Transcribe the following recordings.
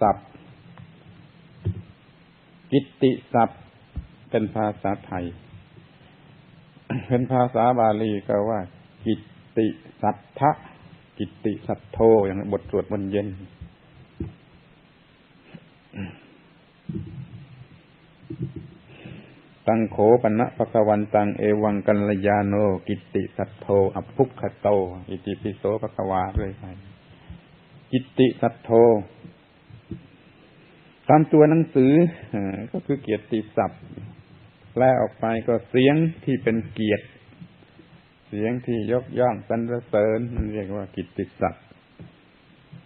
ศัพท์ กิตติศัพท์ เป็นภาษาไทย เป็นภาษาบาลีก็ว่า กิตติสัทธะกิตติสัทโธอย่างบทสวดมนต์เย็น ตังโขปณะภควันตังเอวังกัลยาโน กิตติสัทโธอภุคโต อิติปิโสภควาเลยไปกิตติสัทโธ ตามตัวหนังสือก็คือเกียรติศัพท์แปลออกไปก็เสียงที่เป็นเกียรติ เสียงที่ยกย่องสรรเสริญมันเรียกว่ากิตติศัพท์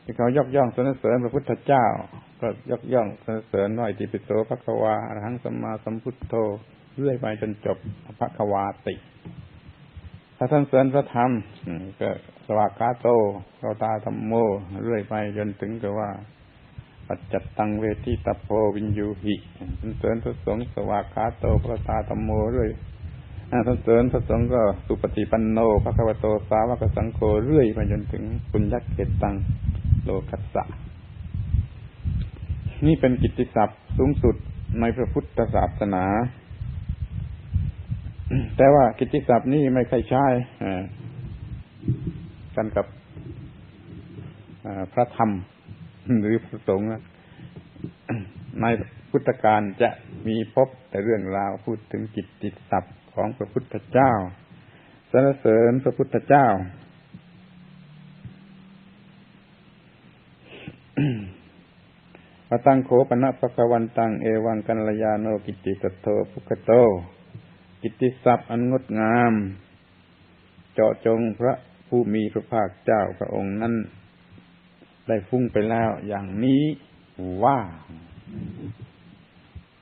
ที่เขายกย่องสรรเสริญพระพุทธเจ้า ก็ยกย่องสรรเสริญน้อยติปิโสภควาอรหังสัมมาสัมพุทโธเรื่อยไปจนจบพระควาติ ถ้าท่านเสริญพระธรรมก็สวากาโตเราตาธรรมโม เรื่อยไปจนถึงกับว่า ปัจจตังเวทีตโพวินยูหิท่านเสริญพระสงฆ์สวากาโตพระตาธรรมโมเรื่อยท่านเสริญพระสงฆ์ก็สุปฏิปันโนพระคัมโตสาวกสังโฆเรื่อยไปจนถึงปุญญเกตังโลกัสสะ นี่เป็นกิตติศัพท์สูงสุดในพระพุทธศาสนา แต่ว่ากิตติศัพท์นี่ไม่เคยใช้กันกับพระธรรม หรือพระสงฆ์ในพุทธการจะมีพบแต่เรื่องราวพูดถึงกิตติศัพท์ของพระพุทธเจ้าสรรเสริญพระพุทธเจ้า ปตังโขปนะปะกวันตังเอวังกัลยาโนกิติตโตภุคโต กิตติศัพท์อันงดงาม เจาะจงพระผู้มีพระภาคเจ้าพระองค์นั้น ได้ฟุ้งไปแล้ว อย่างนี้ว่า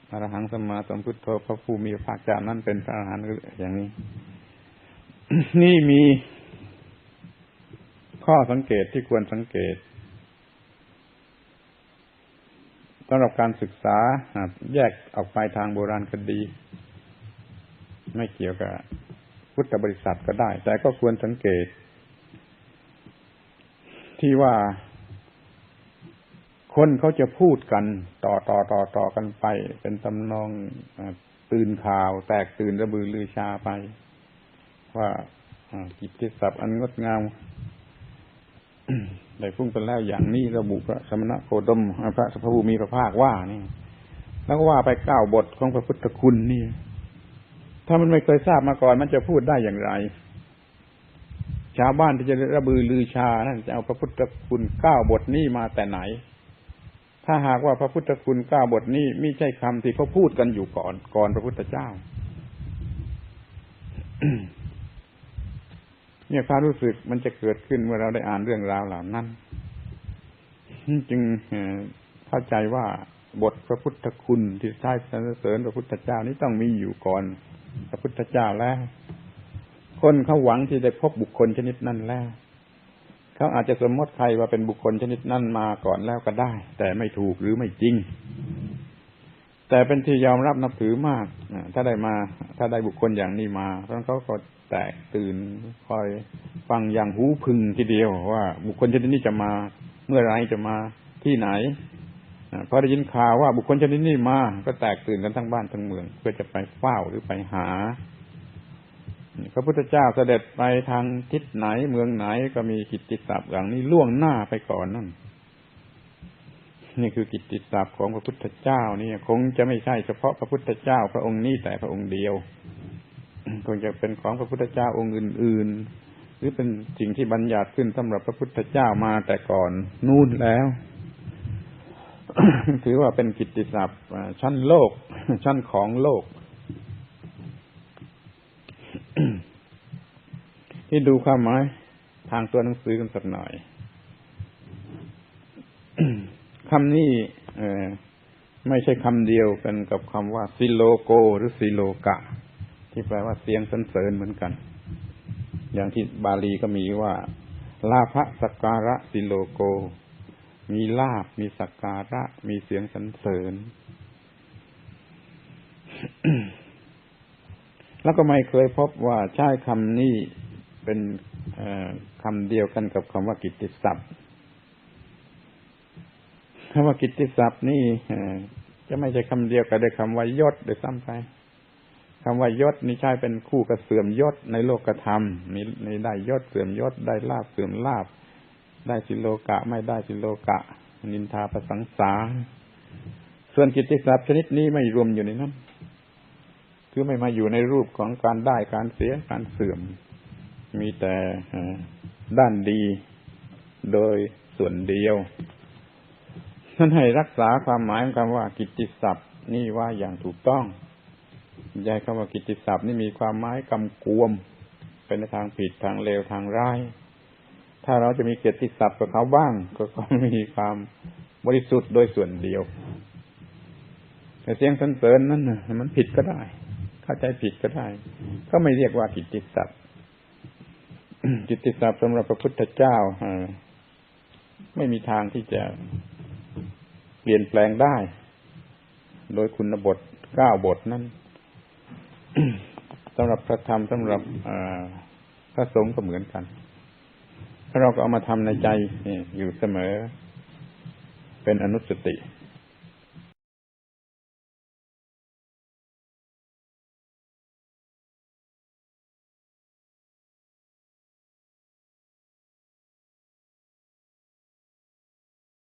พระหังสมาสมพุทโธพระผู้มีภาคเจ้านั้นเป็นพระอรหันต์อย่างนี้ นี่มีข้อสังเกตที่ควรสังเกตสำหรับการศึกษาแยกออกไปทางโบราณคดี ไม่เกี่ยวกับพุทธบริษัทก็ได้ แต่ก็ควรสังเกต ที่ว่า คนเขาจะพูดกันต่อต่อต่อต่อกันไป เป็นตำนองตื่นข่าว แตกตื่นระบือลือชาไป ว่ากิจศัพท์อันงดงามได้พุ่งไปแล้วอย่างนี้ระบุพระสมณะโคดมพระสัพพูมีพระภาคว่านี่แล้วก็ว่าไปเก้าบทของพระพุทธคุณนี่ ถ้ามันไม่เคยทราบมาก่อน มันจะพูดได้อย่างไร ชาวบ้านที่จะระบือลือชานั่นจะเอาพระพุทธคุณเก้าบทนี้มาแต่ไหน ถ้าหากว่าพระพุทธคุณเก้าบทนี้ไม่ใช่คำที่เขาพูดกันอยู่ก่อนก่อนพระพุทธเจ้า เนี่ยความรู้สึกมันจะเกิดขึ้นเมื่อเราได้อ่านเรื่องราวเหล่านั้น จึงเข้าใจว่าบทพระพุทธคุณที่ใช้สรรเสริญพระพุทธเจ้านี้ต้องมีอยู่ก่อน พระพุทธเจ้าแล้ว คนเขาหวังที่ได้พบบุคคลชนิดนั้นแล้ว เขาอาจจะสมมติใครว่าเป็นบุคคลชนิดนั้นมาก่อนแล้วก็ได้ แต่ไม่ถูกหรือไม่จริง แต่เป็นที่ยอมรับนับถือมากถ้าได้มา ถ้าได้บุคคลอย่างนี้มาเพราะเขาก็แตกตื่นคอยฟังอย่างหูพึงทีเดียวว่า บุคคลชนิดนี้จะมาเมื่อไรจะมาที่ไหนพอได้ยินข่าวว่าบุคคลชนิดนี้มา ก็แตกตื่นกันทั้งบ้านทั้งเมือง เพื่อจะไปเฝ้าหรือไปหา พระพุทธเจ้าเสด็จไปทางทิศไหนเมืองไหนก็มีกิตติศัพท์อย่างนี้ล่วงหน้าไปก่อนนั่น นี่คือกิตติศัพท์ของพระพุทธเจ้านี่คงจะไม่ใช่เฉพาะพระพุทธเจ้าพระองค์นี้แต่พระองค์เดียว คงจะเป็นของพระพุทธเจ้าองค์อื่น ๆ หรือเป็นสิ่งที่บัญญัติขึ้นสำหรับพระพุทธเจ้ามาแต่ก่อนนู่นแล้วถือว่าเป็นกิตติศัพท์ชั้นโลก ชั้นของโลก ที่ดูความหมายทางตัวหนังสือกันสักหน่อยคำนี้ไม่ใช่คำเดียวกันกับคำว่าซิโลโก หรือซิโลกะ ที่แปลว่าเสียงสรรเสริญเหมือนกัน อย่างที่บาลีก็มีว่า ลาภสัการะซิโลโก มีลาบมีสักการะ มีเสียงสรรเสริญ แล้วก็ไม่เคยพบว่าใช้คำนี้เป็นคำเดียวกันกับคำว่ากิตติศัพท์คำว่ากิตติศัพท์นี่จะไม่ใช่คำเดียวกับด้วยคำว่ายศโดยซ้ำไปคำว่ายศนี่ใช้เป็นคู่กับเสื่อมยศในโลกธรรมมีในได้ยศเสื่อมยศได้ลาบเสื่อมลาบ ได้สิโลกะไม่ได้สิโลกะ นินทาประสังสาส่วนกิตติศัพท์ชนิดนี้ไม่รวมอยู่ในนั้น คือไม่มาอยู่ในรูปของการได้การเสียการเสื่อม มีแต่ด้านดีโดยส่วนเดียวท่านให้รักษาความหมายของคำว่ากิตติศัพท์นี่ว่าอย่างถูกต้องยายคำว่ากิตติศัพท์นี่มีความหมายกำกวม เป็นในทางผิดทางเลวทางร้าย ถ้าเราจะมีเกียรติศัพท์กับเขาบ้าง ก็ก็มีความบริสุทธิ์โดยส่วนเดียว แต่เสียงสรรเสริญนั้นมันผิดก็ได้ เข้าใจผิดก็ได้ ก็ไม่เรียกว่ากิตติศัพท์กิตติศัพท์สำหรับพระพุทธเจ้าไม่มีทางที่จะเปลี่ยนแปลงได้ โดยคุณบทเก้าบทนั้นสำหรับพระธรรมสำหรับพระสงฆ์ก็เหมือนกันถ้าเราก็เอามาทำในใจอยู่เสมอ เป็นอนุสติ